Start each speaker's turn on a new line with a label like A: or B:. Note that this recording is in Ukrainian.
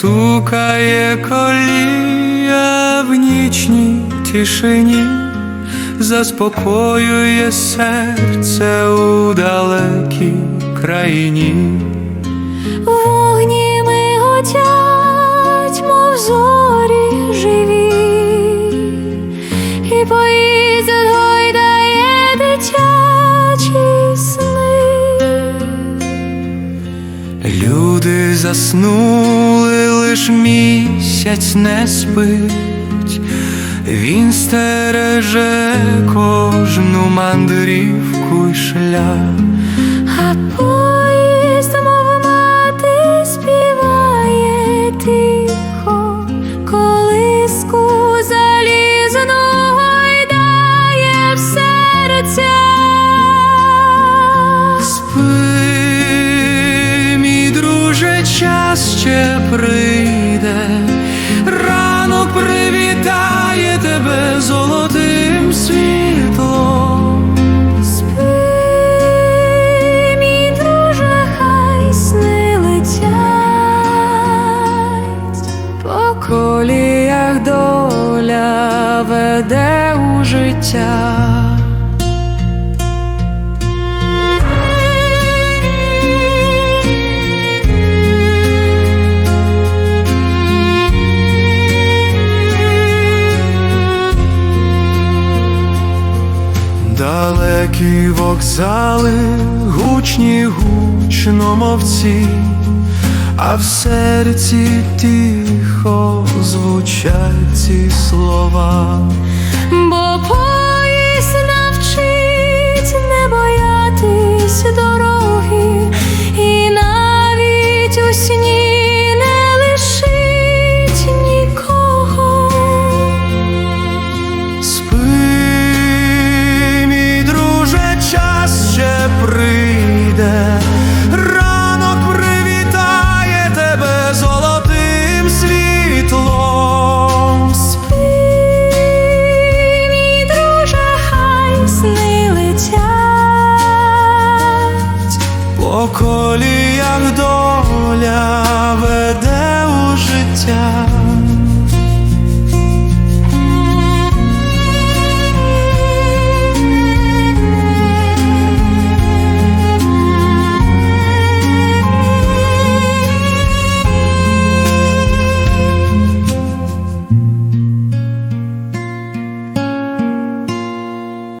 A: стукає колія в нічній тишині, заспокоює серце у далекій країні.
B: Вогні ми миготять, мов зорі живі, і поїздять гойдає дитячі сни.
A: Люди заснули лиш місяць не спить, він стереже кожну мандрівку й шлях. Ще прийде, ранок привітає тебе золотим світлом.
B: Спи, мій друже, хай сни летять по
A: коліях доля веде у життя. Далекі вокзали, гучні гучномовці, а в серці тихо звучать ці слова.
B: Бо час ще прийде, ранок привітає тебе золотим світлом. По коліях до.